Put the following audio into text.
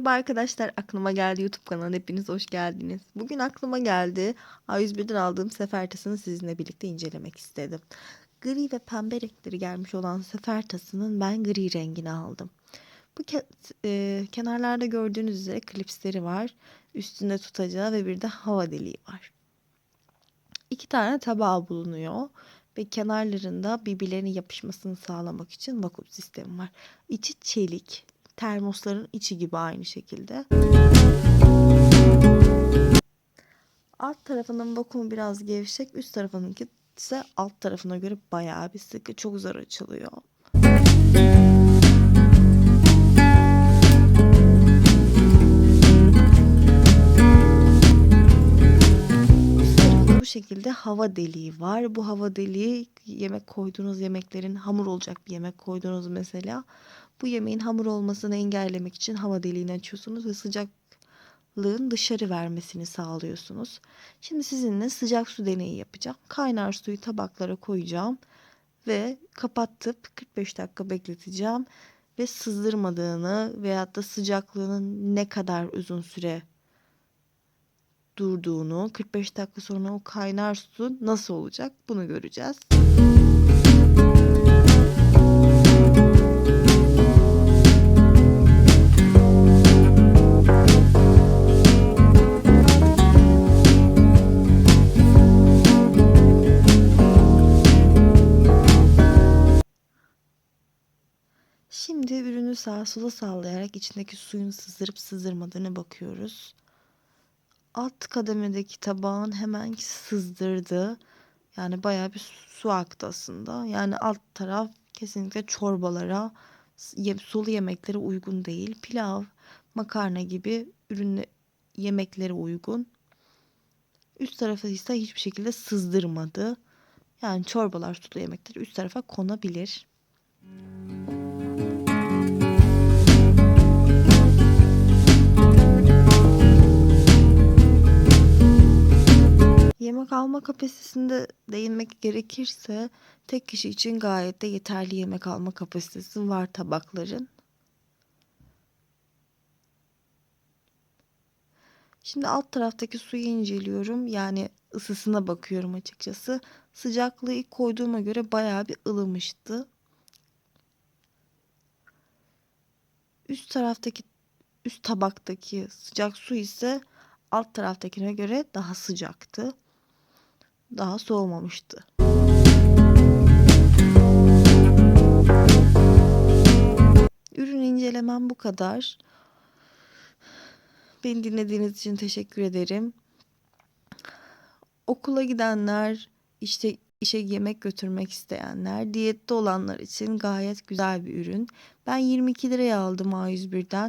Merhaba arkadaşlar, aklıma geldi YouTube kanalına hepiniz hoş geldiniz. Bugün aklıma geldi, A101'den aldığım sefer tasını sizinle birlikte incelemek istedim. Gri ve pembe renkleri gelmiş olan sefer tasının ben gri rengini aldım. Bu ke- e, kenarlarda gördüğünüz üzere klipsleri var, üstünde tutacağı ve bir de hava deliği var. İki tane tabağı bulunuyor ve kenarlarında birbirlerine yapışmasını sağlamak için vakum sistemi var. İçi çelik, termosların içi gibi aynı şekilde. Alt tarafının vakumu biraz gevşek, üst tarafınınki ise alt tarafına göre bayağı bir sıkı, çok zor açılıyor. Şekilde hava deliği var. Bu hava deliği yemek koyduğunuz yemeklerin hamur olacak bir yemek koydunuz mesela. Bu yemeğin hamur olmasını engellemek için hava deliğini açıyorsunuz ve sıcaklığın dışarı vermesini sağlıyorsunuz. Şimdi sizinle sıcak su deneyi yapacağım. Kaynar suyu tabaklara koyacağım ve kapatıp 45 dakika bekleteceğim ve sızdırmadığını veyahut da sıcaklığının ne kadar uzun süre durduğunu, 45 dakika sonra o kaynar su nasıl olacak bunu göreceğiz. Şimdi ürünü sağa sola sallayarak içindeki suyun sızdırıp sızdırmadığını bakıyoruz. Alt kademedeki tabağın hemen sızdırdı. Yani bayağı bir su aktı aslında. Yani alt taraf kesinlikle çorbalara, sulu yemeklere uygun değil. Pilav, makarna gibi ürün yemeklere uygun. Üst tarafı ise hiçbir şekilde sızdırmadı. Yani çorbalar, sulu yemekler üst tarafa konabilir. Yemek alma kapasitesinde değinmek gerekirse tek kişi için gayet de yeterli yemek alma kapasitesi var tabakların. Şimdi alt taraftaki suyu inceliyorum. Yani ısısına bakıyorum açıkçası. Sıcaklığı ilk koyduğuma göre bayağı bir ılımıştı. Üst taraftaki üst tabaktaki sıcak su ise alt taraftakine göre daha sıcaktı. Daha soğumamıştı. Ürün incelemem bu kadar. Beni dinlediğiniz için teşekkür ederim. Okula gidenler, işte işe yemek götürmek isteyenler, diyette olanlar için gayet güzel bir ürün. Ben 22 liraya aldım A101'den.